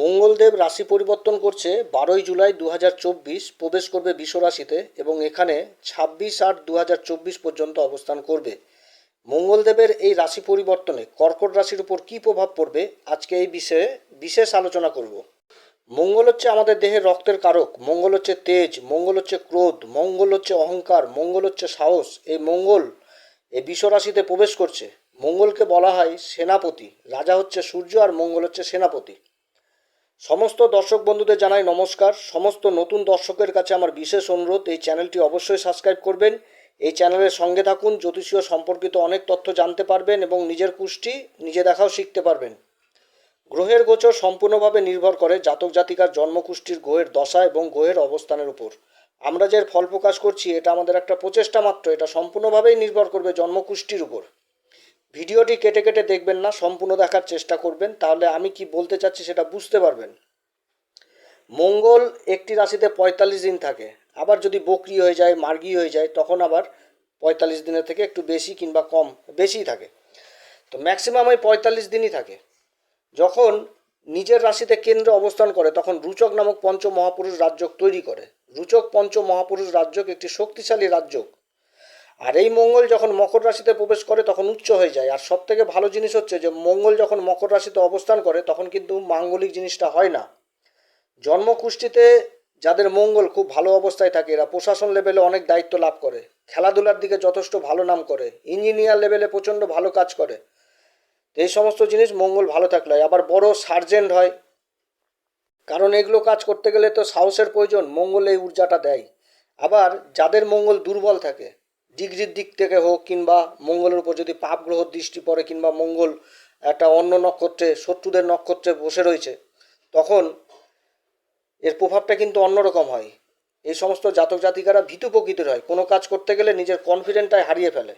মঙ্গলদেব রাশি পরিবর্তন করছে বারোই জুলাই দু হাজার চব্বিশ প্রবেশ করবে বিষ রাশিতে এবং এখানে ছাব্বিশ আট দু পর্যন্ত অবস্থান করবে। মঙ্গলদেবের এই রাশি পরিবর্তনে কর্কট রাশির উপর কী প্রভাব পড়বে? আজকে এই বিষয়ে বিশেষ আলোচনা করব। মঙ্গল হচ্ছে আমাদের দেহের রক্তের কারক, মঙ্গল হচ্ছে তেজ, মঙ্গল হচ্ছে ক্রোধ, মঙ্গল হচ্ছে অহংকার, মঙ্গল হচ্ছে সাহস। এই মঙ্গল এই বিষ রাশিতে প্রবেশ করছে। মঙ্গলকে বলা হয় সেনাপতি, রাজা হচ্ছে সূর্য আর মঙ্গল হচ্ছে সেনাপতি। সমস্ত দর্শক বন্ধুদের জানাই নমস্কার। সমস্ত নতুন দর্শকের কাছে আমার বিশেষ অনুরোধ, এই চ্যানেলটি অবশ্যই সাবস্ক্রাইব করবেন। এই চ্যানেলের সঙ্গে থাকুন, জ্যোতিষীয় সম্পর্কিত অনেক তথ্য জানতে পারবেন এবং নিজের কুষ্টি নিজে দেখাও শিখতে পারবেন। গ্রহের গোচর সম্পূর্ণভাবে নির্ভর করে জাতক জাতিকার জন্মকুষ্ঠির গ্রহের দশা এবং গ্রহের অবস্থানের উপর। আমরা যে ফল প্রকাশ করছি, এটা আমাদের একটা প্রচেষ্টা মাত্র, এটা সম্পূর্ণভাবেই নির্ভর করবে জন্মকুষ্ঠির উপর। ভিডিওটি কেটে কেটে দেখবেন না, সম্পূর্ণ দেখার চেষ্টা করবেন। তাহলে আমি কি বলতে চাচ্ছি সেটা বুঝতে পারবেন। মঙ্গল একটি রাশিতে পঁয়তাল্লিশ দিন থাকে। আবার যদি বকরি হয়ে যায়, মার্গি হয়ে যায়, তখন আবার পঁয়তাল্লিশ দিনের থেকে একটু বেশি কিংবা কম, বেশিই থাকে। তো ম্যাক্সিমাম ওই পঁয়তাল্লিশ দিনই থাকে। যখন নিজের রাশিতে কেন্দ্রে অবস্থান করে, তখন রুচক নামক পঞ্চ মহাপুরুষ রাজ্যক তৈরি করে। রুচক পঞ্চ মহাপুরুষ রাজ্যক একটি শক্তিশালী রাজ্যক আর এই মঙ্গল যখন মকর রাশিতে প্রবেশ করে, তখন উচ্চ হয়ে যায়। আর সব থেকে ভালো জিনিস হচ্ছে যে, মঙ্গল যখন মকর রাশিতে অবস্থান করে, তখন কিন্তু মাঙ্গলিক জিনিসটা হয় না। জন্মকুষ্ঠিতে যাদের মঙ্গল খুব ভালো অবস্থায় থাকে, এরা প্রশাসন লেভেলে অনেক দায়িত্ব লাভ করে। খেলাধুলার দিকে যথেষ্ট ভালো নাম করে। ইঞ্জিনিয়ার লেভেলে প্রচণ্ড ভালো কাজ করে। এই সমস্ত জিনিস মঙ্গল ভালো থাকলে হয়। আবার বড় সার্জেন্ট হয়। কারণ এগুলো কাজ করতে গেলে তো সাহসের প্রয়োজন, মঙ্গল এই ঊর্জাটা দেয়। আবার যাদের মঙ্গল দুর্বল থাকে ডিগ্রির দিক থেকে হোক কিংবা মঙ্গলের উপর যদি পাপ গ্রহ দৃষ্টি পড়ে কিংবা মঙ্গল একটা অন্য নক্ষত্রে, শত্রুদের নক্ষত্রে বসে রয়েছে, তখন এর প্রভাবটা কিন্তু অন্যরকম হয়। এই সমস্ত জাতক জাতিকারা ভীতু প্রকৃতির হয়। কোনো কাজ করতে গেলে নিজের কনফিডেন্টটাই হারিয়ে ফেলে।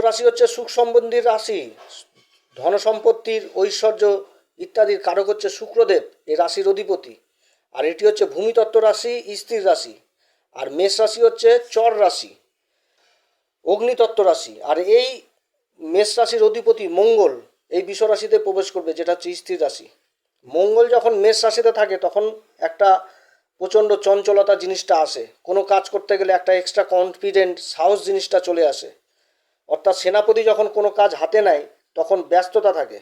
রাশি হচ্ছে সুখ সম্বন্ধীর রাশি। ধন সম্পত্তির ঐশ্বর্য ইত্যাদির কারক হচ্ছে শুক্রদেব এই রাশির অধিপতি। আর এটি হচ্ছে ভূমিতত্ত্ব রাশি স্ত্রীর রাশি। আর মেষ রাশি হচ্ছে চর রাশি। অগ্নিতত্ত্ব রাশি আর এই মেষ রাশির অধিপতি মঙ্গল এই রাশিতে প্রবেশ করবে, যেটা হচ্ছে স্থির রাশি। মঙ্গল যখন মেষ রাশিতে থাকে, তখন একটা প্রচণ্ড চঞ্চলতা জিনিসটা আসে। কোনো কাজ করতে গেলে একটা এক্সট্রা কনফিডেন্ট সাহস জিনিসটা চলে আসে। অর্থাৎ সেনাপতি যখন কোনো কাজ হাতে নেয়, তখন ব্যস্ততা থাকে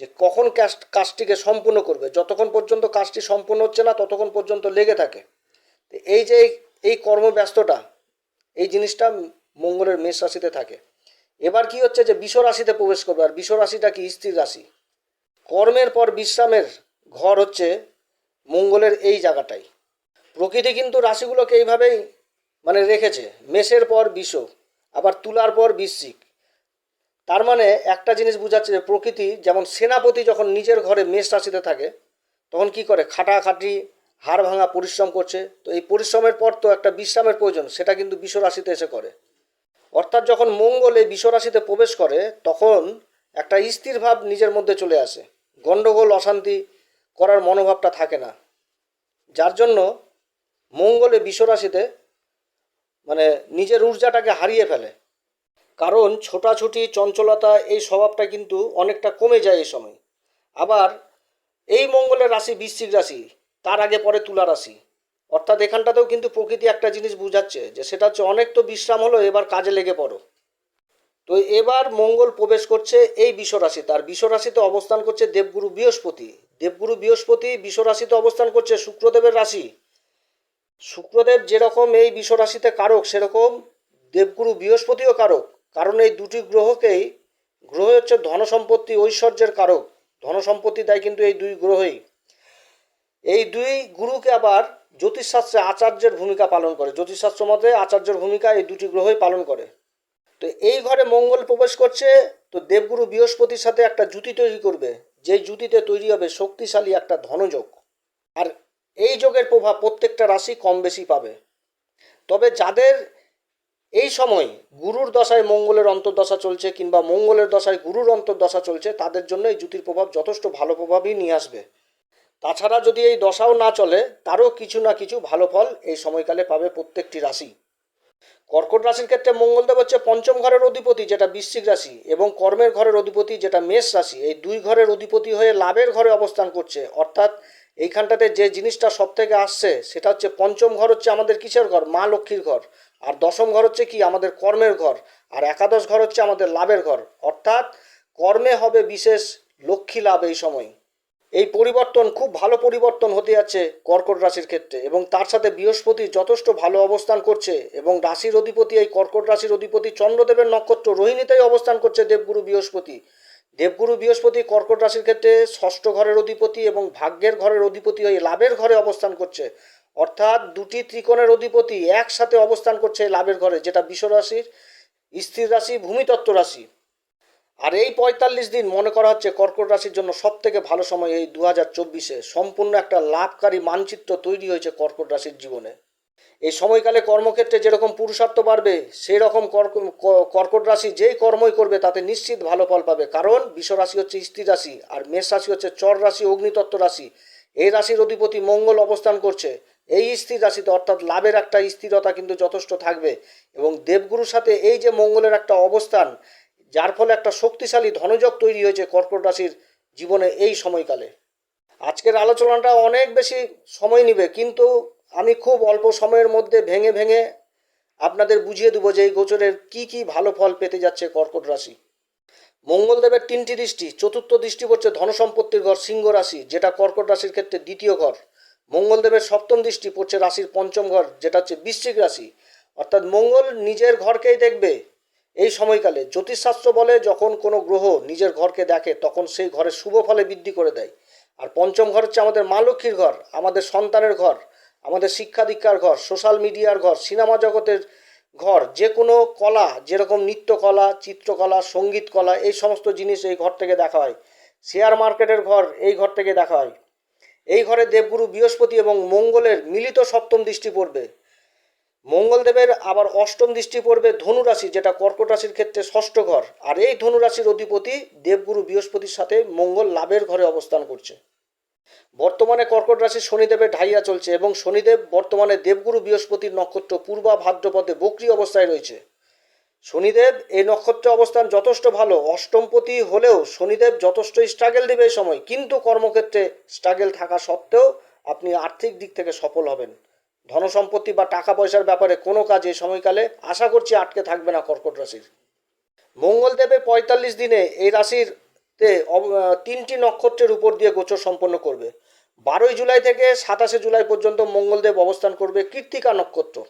যে কখন কাজ কাজটিকে সম্পূর্ণ করবে। যতক্ষণ পর্যন্ত কাজটি সম্পূর্ণ হচ্ছে না, ততক্ষণ পর্যন্ত লেগে থাকে। এই যে এই কর্মব্যস্ততা, এই জিনিসটা মঙ্গলের মেষ রাশিতে থাকে। এবার কি হচ্ছে যে বিষ রাশিতে প্রবেশ করবে, আর বিষ রাশিটা কি? স্থির রাশি। কর্মের পর বিশ্রামের ঘর হচ্ছে মঙ্গলের এই জায়গাটাই। প্রকৃতি কিন্তু রাশিগুলোকে এইভাবেই মানে রেখেছে। মেষের পর বিষ, আবার তুলার পর বৃশ্চিক। তার মানে একটা জিনিস বোঝাচ্ছে যে প্রকৃতি যেমন সেনাপতি যখন নিজের ঘরে মেষ রাশিতে থাকে, তখন কি করে? খাটাখাটি, হাড় ভাঙা, পরিশ্রম করছে। তো এই পরিশ্রমের পর তো একটা বিশ্রামের প্রয়োজন, সেটা কিন্তু বিষ রাশিতে এসে করে। অর্থাৎ যখন মঙ্গল এই বিষ রাশিতে প্রবেশ করে, তখন একটা স্থির ভাব নিজের মধ্যে চলে আসে। গণ্ডগোল, অশান্তি করার মনোভাবটা থাকে না। যার জন্য মঙ্গলে বিষ রাশিতে মানে নিজের ঊর্জাটাকে হারিয়ে ফেলে। কারণ ছোটাছুটি, চঞ্চলতা, এই স্বভাবটা কিন্তু অনেকটা কমে যায় এই সময়। আবার এই মঙ্গলের রাশি, বৃশ্চিক রাশি, তার আগে পরে তুলা রাশি। অর্থাৎ এখানটাতেও কিন্তু প্রকৃতি একটা জিনিস বুঝাচ্ছে যে সেটা হচ্ছে অনেক তো বিশ্রাম হলো, এবার কাজে লেগে পড়ো। তো এবার মঙ্গল প্রবেশ করছে এই বিশ্বরাশিতে, আর বিশ্বরাশিতে অবস্থান করছে দেবগুরু বৃহস্পতি। দেবগুরু বৃহস্পতি বিশ্বরাশিতে অবস্থান করছে শুক্রদেবের রাশি। শুক্রদেব যেরকম এই বিশ্বরাশিতে কারক, সেরকম দেবগুরু বৃহস্পতিও কারক। কারণ এই দুটি গ্রহকেই, গ্রহ হচ্ছে ধনসম্পত্তি, ঐশ্বর্যের কারক। ধনসম্পত্তি দেয় কিন্তু এই দুই গ্রহই। এই দুই গুরুকে আবার জ্যোতিষশাস্ত্রে আচার্যের ভূমিকা পালন করে। জ্যোতিষশাস্ত্র মতে আচার্যের ভূমিকা এই দুটি গ্রহই পালন করে। তো এই ঘরে মঙ্গল প্রবেশ করছে, তো দেবগুরু বৃহস্পতির সাথে একটা জুতি তৈরি করবে। যেই জুতিতে তৈরি হবে শক্তিশালী একটা ধনযোগ। আর এই যোগের প্রভাব প্রত্যেকটা রাশি কম বেশি পাবে। তবে যাদের এই সময় গুরুর দশায় মঙ্গলের অন্তর্দশা চলছে কিংবা মঙ্গলের দশায় গুরুর অন্তর্দশা চলছে, তাদের জন্য এই জুতির প্রভাব যথেষ্ট ভালো প্রভাবই নিয়ে আসবে। তাছাড়া যদি এই দশাও না চলে, তারও কিছু না কিছু ভালো ফল এই সময়কালে পাবে প্রত্যেকটি রাশি। কর্কট রাশির ক্ষেত্রে মঙ্গলদেব হচ্ছে পঞ্চম ঘরের অধিপতি, যেটা বৃশ্চিক রাশি, এবং কর্মের ঘরের অধিপতি, যেটা মেষ রাশি। এই দুই ঘরের অধিপতি হয়ে লাভের ঘরে অবস্থান করছে। অর্থাৎ এইখানটাতে যে জিনিসটা সব থেকে আসছে, সেটা হচ্ছে পঞ্চম ঘর হচ্ছে আমাদের কিসের ঘর? মা লক্ষ্মীর ঘর। আর দশম ঘর হচ্ছে কি? আমাদের কর্মের ঘর। আর একাদশ ঘর হচ্ছে আমাদের লাভের ঘর। অর্থাৎ কর্মে হবে বিশেষ লক্ষ্মী লাভ এই সময়। এই পরিবর্তন খুব ভালো পরিবর্তন হতে যাচ্ছে কর্কট রাশির ক্ষেত্রে এবং তার সাথে বৃহস্পতি যথেষ্ট ভালো অবস্থান করছে এবং রাশির অধিপতি, এই কর্কট রাশির অধিপতি চন্দ্রদেবের নক্ষত্র রোহিণীতেই অবস্থান করছে দেবগুরু বৃহস্পতি। দেবগুরু বৃহস্পতি কর্কট রাশির ক্ষেত্রে ষষ্ঠ ঘরের অধিপতি এবং ভাগ্যের ঘরের অধিপতি হয়ে লাভের ঘরে অবস্থান করছে। অর্থাৎ দুটি ত্রিকোণের অধিপতি একসাথে অবস্থান করছে লাভের ঘরে, যেটা বিশ্বরাশির রাশির, স্থির রাশি, ভূমিতত্ত্ব রাশি। আর এই পঁয়তাল্লিশ দিন মনে করা হচ্ছে কর্কট রাশির জন্য সব থেকে ভালো সময় এই দু হাজার চব্বিশে। সম্পূর্ণ একটা লাভকারী মানচিত্র তৈরি হয়েছে কর্কট রাশির জীবনে। এই সময়কালে কর্মক্ষেত্রে যেরকম পুরুষার্থ বাড়বে সেই রকম কর্ক- কর্কট রাশি যেই কর্মই করবে, তাতে নিশ্চিত ভালো ফল পাবে। কারণ বিষ রাশি হচ্ছে স্থির রাশি, আর মেষ রাশি হচ্ছে চর রাশি, অগ্নিতত্ত্ব রাশি। এই রাশির অধিপতি মঙ্গল অবস্থান করছে। এই স্থির রাশিতে অর্থাৎ লাভের একটা স্থিরতা কিন্তু যথেষ্ট থাকবে এবং দেবগুরুর সাথে এই যে মঙ্গলের একটা অবস্থান যার ফলে একটা শক্তিশালী ধনযোগ তৈরি হয়েছে কর্কট রাশির জীবনে এই সময়কালে। আজকের আলোচনাটা অনেক বেশি সময় নিবে, কিন্তু আমি খুব অল্প সময়ের মধ্যে ভেঙে ভেঙে আপনাদের বুঝিয়ে দেবো যে এই গোচরের কি কি ভালো ফল পেতে যাচ্ছে কর্কট রাশি। মঙ্গলদেবের তিনটি দৃষ্টি, চতুর্থ দৃষ্টি পড়ছে ধনসম্পত্তির ঘর, সিংহ রাশি, যেটা কর্কট রাশির ক্ষেত্রে দ্বিতীয় ঘর। মঙ্গলদেবের সপ্তম দৃষ্টি পড়ছে রাশির পঞ্চম ঘর, যেটা হচ্ছে বৃশ্চিক রাশি। অর্থাৎ মঙ্গল নিজের ঘরকেই দেখবে এই সময়কালে জ্যোতিষশাস্ত্র বলে যখন কোনো গ্রহ নিজের ঘরকে দেখে, তখন সেই ঘরে শুভ ফলে বৃদ্ধি করে দেয়। আর পঞ্চম ঘর হচ্ছে আমাদের মা লক্ষ্মীর ঘর, আমাদের সন্তানের ঘর, আমাদের শিক্ষা দীক্ষার ঘর, সোশ্যাল মিডিয়ার ঘর, সিনেমা জগতের ঘর যে কোনো কলা, যেরকম নৃত্যকলা, চিত্রকলা সংগীত কলা এই সমস্ত জিনিস এই ঘর থেকে দেখা হয়। শেয়ার মার্কেটের ঘর এই ঘর থেকে দেখা হয়। এই ঘরে দেবগুরু বৃহস্পতি এবং মঙ্গলের মিলিত সপ্তম দৃষ্টি পড়বে। মঙ্গলদেবের আবার অষ্টম দৃষ্টি পড়বে ধনুরাশি, যেটা কর্কট রাশির ক্ষেত্রে ষষ্ঠ ঘর। আর এই ধনুরাশির অধিপতি দেবগুরু বৃহস্পতির সাথে মঙ্গল লাভের ঘরে অবস্থান করছে। বর্তমানে কর্কট রাশি শনিদেবের ঢাইয়া চলছে এবং শনিদেব বর্তমানে দেবগুরু বৃহস্পতির নক্ষত্র পূর্বা ভাদ্রপদে বক্রি অবস্থায় রয়েছে। শনিদেব, এই নক্ষত্রে অবস্থান যথেষ্ট ভালো। অষ্টমপতি হলেও শনিদেব যথেষ্ট স্ট্রাগেল দেবে এই সময়। কিন্তু কর্মক্ষেত্রে স্ট্রাগেল থাকা সত্ত্বেও আপনি আর্থিক দিক থেকে সফল হবেন। ধনসম্পত্তি বা টাকা পয়সার ব্যাপারে কোনো কাজ এই সময়কালে আশা করছি আটকে থাকবে না কর্কট রাশির। মঙ্গলদেবে পঁয়তাল্লিশ দিনে এই রাশিরতে অব- তিনটি নক্ষত্রের উপর দিয়ে গোচর সম্পন্ন করবে। বারোই জুলাই থেকে সাতাশে জুলাই পর্যন্ত মঙ্গলদেব অবস্থান করবে কৃত্তিকা নক্ষত্র।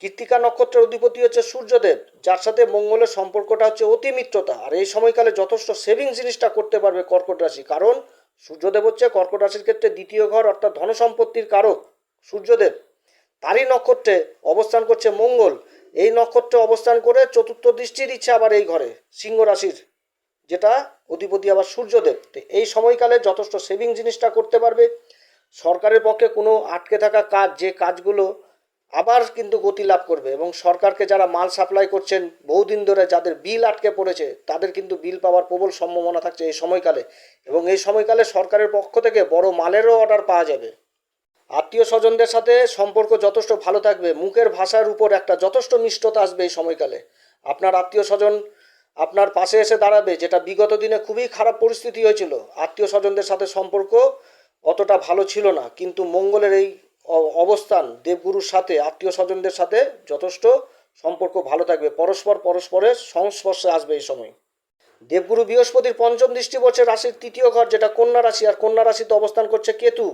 কৃত্তিকা নক্ষত্রের অধিপতি হচ্ছে সূর্যদেব, যার সাথে মঙ্গলের সম্পর্কটা হচ্ছে অতি মিত্রতা। আর এই সময়কালে যথেষ্ট সেভিং জিনিসটা করতে পারবে কর্কট রাশি, কারণ সূর্যদেব হচ্ছে কর্কট রাশির ক্ষেত্রে দ্বিতীয় ঘর, অর্থাৎ ধনসম্পত্তির কারক সূর্যদেব। তারই নক্ষত্রে অবস্থান করছে মঙ্গল। এই নক্ষত্রে অবস্থান করে চতুর্থ দৃষ্টির ইচ্ছা আবার এই ঘরে, সিংহ রাশির, যেটা অধিপতি আবার সূর্যদেব। এই সময়কালে যথেষ্ট সেভিং জিনিসটা করতে পারবে। সরকারের পক্ষে কোনো আটকে থাকা কাজ, যে কাজগুলো আবার কিন্তু গতি লাভ করবে এবং সরকারকে যারা মাল সাপ্লাই করছেন, বহুদিন ধরে যাদের বিল আটকে পড়েছে, তাদের কিন্তু বিল পাওয়ার প্রবল সম্ভাবনা থাকছে এই সময়কালে। এবং এই সময়কালে সরকারের পক্ষ থেকে বড় মালেরও অর্ডার পাওয়া যাবে। আত্মীয় স্বজনদের সাথে সম্পর্ক যথেষ্ট ভালো থাকবে, মুখের ভাষার উপর একটা যথেষ্ট মিষ্টতা আসবে এই সময়কালে। আপনার আত্মীয় স্বজন আপনার পাশে এসে দাঁড়াবে, যেটা বিগত দিনে খুবই খারাপ পরিস্থিতি হয়েছিল। আত্মীয় স্বজনদের সাথে সম্পর্ক অতটা ভালো ছিল না, কিন্তু মঙ্গলের এই অবস্থান, দেবগুরুর সাথে আত্মীয় স্বজনদের সাথে যথেষ্ট সম্পর্ক ভালো থাকবে। পরস্পর পরস্পরের সংস্পর্শে আসবে এই সময়। দেবগুরু বৃহস্পতির পঞ্চম দৃষ্টি পড়ছে রাশির তৃতীয় ঘর, যেটা কন্যা রাশি, আর কন্যা রাশিতে অবস্থান করছে কেতু।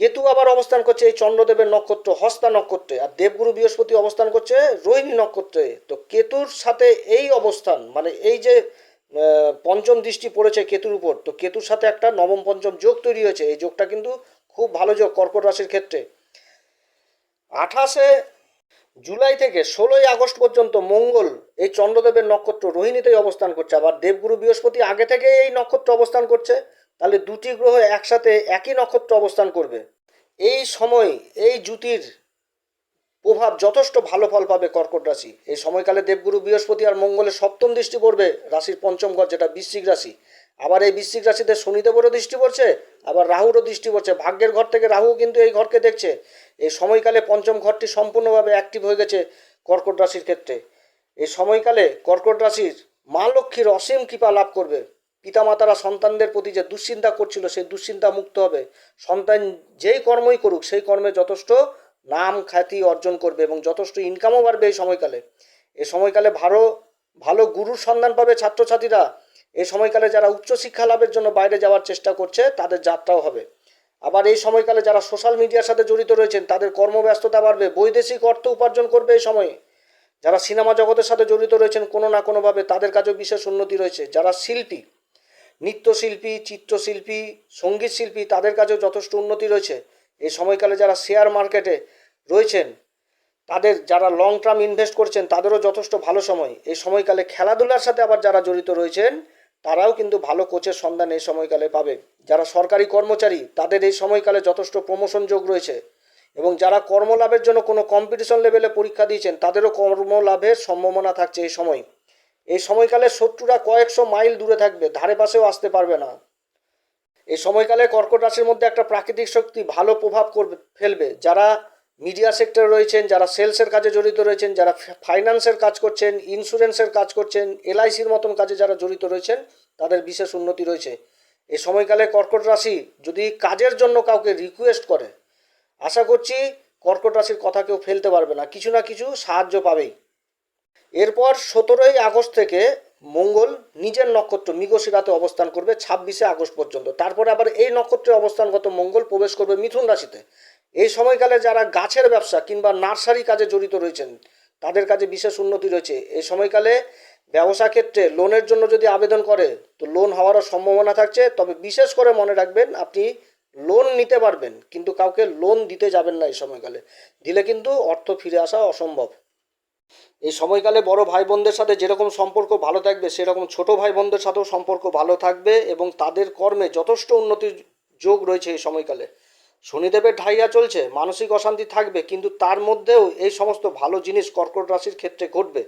কেতু আবার অবস্থান করছে এই চন্দ্রদেবের নক্ষত্র, হস্তা নক্ষত্রে, আর দেবগুরু বৃহস্পতি অবস্থান করছে রোহিণী নক্ষত্রে। তো কেতুর সাথে এই অবস্থান মানে এই যে পঞ্চম দৃষ্টি পড়েছে কেতুর উপর, তো কেতুর সাথে একটা নবম পঞ্চম যোগ তৈরি হয়েছে। এই যোগটা কিন্তু খুব ভালো যোগ কর্কট রাশির ক্ষেত্রে। আঠাশে জুলাই থেকে ষোলোই আগস্ট পর্যন্ত মঙ্গল, এই চন্দ্রদেবের নক্ষত্র রোহিণীতেই অবস্থান করছে। আবার দেবগুরু বৃহস্পতি আগে থেকে এই নক্ষত্র অবস্থান করছে। তাহলে দুটি গ্রহ একসাথে একই নক্ষত্র অবস্থান করবে। এই সময়, এই জুতির প্রভাব যথেষ্ট ভালো ফল পাবে কর্কট রাশি। এই সময়কালে দেবগুরু বৃহস্পতি আর মঙ্গলের সপ্তম দৃষ্টি পড়বে রাশির পঞ্চম ঘর, যেটা বৃশ্চিক রাশি। আবার এই বৃশ্চিক রাশিতে শনিদেবেরও দৃষ্টি পড়ছে, আবার রাহুরও দৃষ্টি পড়ছে। ভাগ্যের ঘর থেকে রাহু কিন্তু এই ঘরকে দেখছে। এই সময়কালে পঞ্চম ঘরটি সম্পূর্ণভাবে অ্যাক্টিভ হয়ে গেছে কর্কট রাশির ক্ষেত্রে। এই সময়কালে কর্কট রাশির মা লক্ষ্মীর অসীম কৃপা লাভ করবে। পিতামাতারা সন্তানদের প্রতি যে দুশ্চিন্তা করছিল, সেই দুশ্চিন্তা মুক্ত হবে। সন্তান যেই কর্মই করুক, সেই কর্মে যথেষ্ট নাম খ্যাতি অর্জন করবে এবং যথেষ্ট ইনকামও বাড়বে এই সময়কালে। এ সময়কালে ভালো ভালো গুরুর সন্ধান পাবে ছাত্রছাত্রীরা। এই সময়কালে যারা উচ্চশিক্ষা লাভের জন্য বাইরে যাওয়ার চেষ্টা করছে, তাদের যাত্রাও হবে। আবার এই সময়কালে যারা সোশ্যাল মিডিয়ার সাথে জড়িত রয়েছেন, তাদের কর্মব্যস্ততা বাড়বে, বৈদেশিক অর্থ উপার্জন করবে এই সময়ে। যারা সিনেমা জগতের সাথে জড়িত রয়েছেন, কোনো না কোনোভাবে তাদের কাছেও বিশেষ উন্নতি রয়েছে। যারা শিল্পী নৃত্যশিল্পী, চিত্রশিল্পী সংগীত শিল্পী তাদের কাছেও যথেষ্ট উন্নতি রয়েছে। এই সময়কালে যারা শেয়ার মার্কেটে রয়েছেন, তাদের যারা লং টার্ম ইনভেস্ট করছেন, তাদেরও যথেষ্ট ভালো সময়। এই সময়কালে খেলাধুলার সাথে আবার যারা জড়িত রয়েছেন, তারাও কিন্তু ভালো কোচের সন্ধান এই সময়কালে পাবে। যারা সরকারি কর্মচারী, তাদের এই সময়কালে যথেষ্ট প্রমোশন যোগ রয়েছে। এবং যারা কর্মলাভের জন্য কোনো কম্পিটিশন লেভেলে পরীক্ষা দিয়েছেন, তাদেরও কর্মলাভের সম্ভাবনা থাকছে এই সময়। এই সময়কালে শত্রুরা কয়েকশো মাইল দূরে থাকবে, ধারে পাশেও আসতে পারবে না। এই সময়কালে কর্কট রাশির মধ্যে একটা প্রাকৃতিক শক্তি ভালো প্রভাব করবে, ফেলবে। যারা মিডিয়া সেক্টরে রয়েছেন, যারা সেলসের কাজে জড়িত রয়েছেন, যারা ফাইন্যান্সের কাজ করছেন ইন্স্যুরেন্সের কাজ করছেন এলআইসির মতন কাজে যারা জড়িত রয়েছেন, তাদের বিশেষ উন্নতি রয়েছে। এ সময়কালে কর্কট রাশি যদি কাজের জন্য কাউকে রিকোয়েস্ট করে, আশা করছি কর্কট রাশির কথা কেউ ফেলতে পারবে না। কিছু না কিছু সাহায্য পাবেই। এরপর সতেরোই আগস্ট থেকে মঙ্গল নিজের নক্ষত্র মৃগশিরাতে অবস্থান করবে ছাব্বিশে আগস্ট পর্যন্ত। তারপরে আবার এই নক্ষত্রে অবস্থানগত মঙ্গল প্রবেশ করবে মিথুন রাশিতে। এই সময়কালে যারা গাছের ব্যবসা কিংবা নার্সারি কাজে জড়িত রয়েছেন, তাদের কাজে বিশেষ উন্নতি রয়েছে। এই সময়কালে ব্যবসা ক্ষেত্রে লোনের জন্য যদি আবেদন করে, তো লোন হওয়ারও সম্ভাবনা থাকছে। তবে বিশেষ করে মনে রাখবেন, আপনি লোন নিতে পারবেন, কিন্তু কাউকে লোন দিতে যাবেন না এই সময়কালে। দিলে কিন্তু অর্থ ফিরে আসা অসম্ভব। এই সময়কালে বড় ভাই বোনদের সাথে যেরকম সম্পর্ক ভালো থাকবে, সেরকম ছোট ভাই বোনদের সাথেও সম্পর্ক ভালো থাকবে এবং তাদের কর্মে যথেষ্ট উন্নতির যোগ রয়েছে এই সময়কালে। শনিদেবের ঢাইয়া চলছে, মানসিক অশান্তি থাকবে, কিন্তু তার মধ্যেও এই সমস্ত ভালো জিনিস কর্কট রাশির ক্ষেত্রে ঘটবে।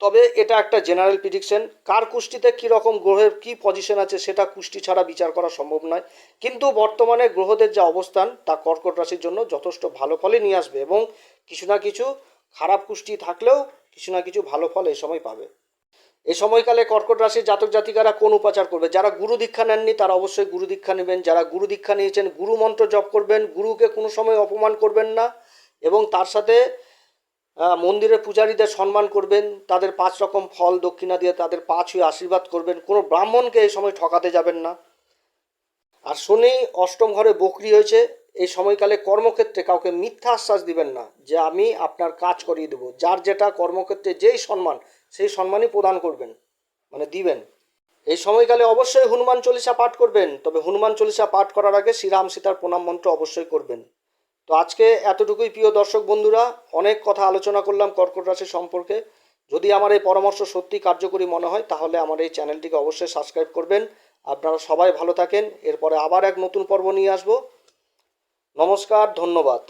তবে এটা একটা জেনারেল প্রিডিকশন কার কুষ্টিতে কী রকম গ্রহের কী পজিশন আছে সেটা কুষ্টি ছাড়া বিচার করা সম্ভব নয়, কিন্তু বর্তমানে গ্রহদের যা অবস্থান, তা কর্কট রাশির জন্য যথেষ্ট ভালো ফলই নিয়ে আসবে এবং কিছু না কিছু খারাপ কুষ্টি থাকলেও কিছু না কিছু ভালো ফল এ সময় পাবে। এ সময়কালে কর্কট রাশির জাতক জাতিকারা কোন উপাচার করবে? যারা গুরু দীক্ষা নেননি, তারা অবশ্যই গুরু দীক্ষা নেবেন। যারা গুরু দীক্ষা নিয়েছেন, গুরু মন্ত্র জপ করবেন, গুরুকে কোনো সময় অপমান করবেন না এবং তার সাথে মন্দিরের পূজারীদের সম্মান করবেন, তাদের পাঁচ রকম ফল দক্ষিণা দিয়ে তাদের পা ছুঁয়ে আশীর্বাদ করবেন, কোনো ব্রাহ্মণকে এই সময় ঠকাতে যাবেন না। আর শনি অষ্টম ঘরে বকরি হয়েছে এই সময়কালে কর্মক্ষেত্রে কাউকে মিথ্যা আশ্বাস দিবেন না যে আমি আপনার কাজ করিয়ে দেবো। যার যেটা কর্মক্ষেত্রে যেই সম্মান, সেই সম্মানই প্রদান করবেন মানে দিবেন। এই সময়কালে অবশ্যই হনুমান চল্লিশা পাঠ করবেন, তবে হনুমান চল্লিশা পাঠ করার আগে শ্রীরাম সীতার প্রণাম মন্ত্র অবশ্যই করবেন। তো আজকে এতটুকুই প্রিয় দর্শক বন্ধুরা, অনেক কথা আলোচনা করলাম কর্কট রাশি সম্পর্কে। যদি আমার এই পরামর্শ সত্যি কার্যকরী মনে হয়, তাহলে আমার এই চ্যানেলটিকে অবশ্যই সাবস্ক্রাইব করবেন। আপনারা সবাই ভালো থাকেন, এরপরে আবার এক নতুন পর্ব নিয়ে আসব। নমস্কার ধন্যবাদ।